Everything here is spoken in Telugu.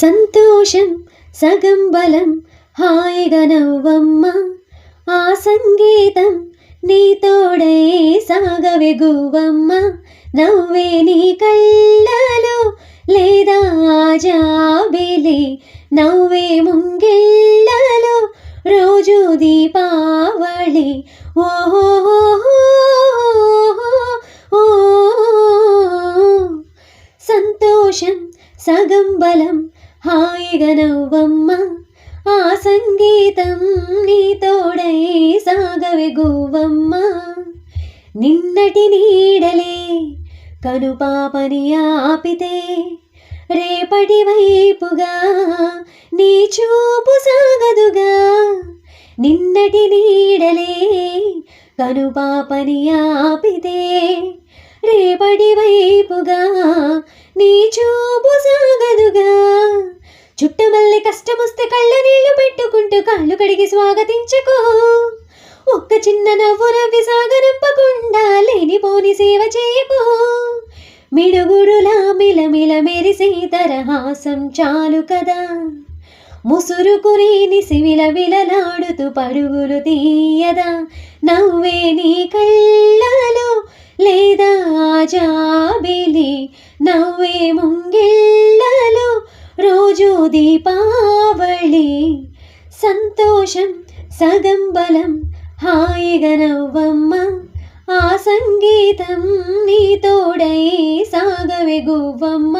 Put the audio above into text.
సంతోషం సగం బలం హాయిగా నవ్వమ్మ. ఆ సంగీతం నీ తోడై సాగవే గువ్వమ్మ నవ్వే నీ కళ్ళలో లేదా జాబిలి? నవ్వే ముంగిళ్ళలో రోజు దీపావళి. ఓహో. సంతోషం సగం బలం హాయిగా నవ్వమ్మ ఆ సంగీతం నీ తోడై సాగవే గువ్వమ్మ నిన్నటి నీడలే కనుపాపని ఆపితే రేపటి వైపుగా నీ చూపు సాగదుగా. నిన్నటి నీడలే కనుపాపని ఆపితే రేపటి వైపుగా నీ చూపు సాగదుగా. చుట్టమల్లి కష్టమొస్తే కళ్ళ నీళ్ళు పెట్టుకుంటూ కాళ్ళు కడిగి స్వాగతించకు. ఒక్క చిన్న నవ్వు నవ్వి సాగనంపకుండా లేనిపోని సేవ చేయకు. మిడుగుడులా మిలమిల మెరిసే తరహాసం చాలు కదా. ముసురుకుని నిసివిల విలలాడుతూ పడుగులు తీయదా. నవ్వే నీ కళ్ళలో లేదా జాబిలి నవ్వే ముంగిళ్ళలో రోజు దీపావళి. సంతోషం సగం బలం హాయిగా నవ్వమ్మ. ఆ సంగీతం నీ తోడై సాగవే గువ్వమ్మ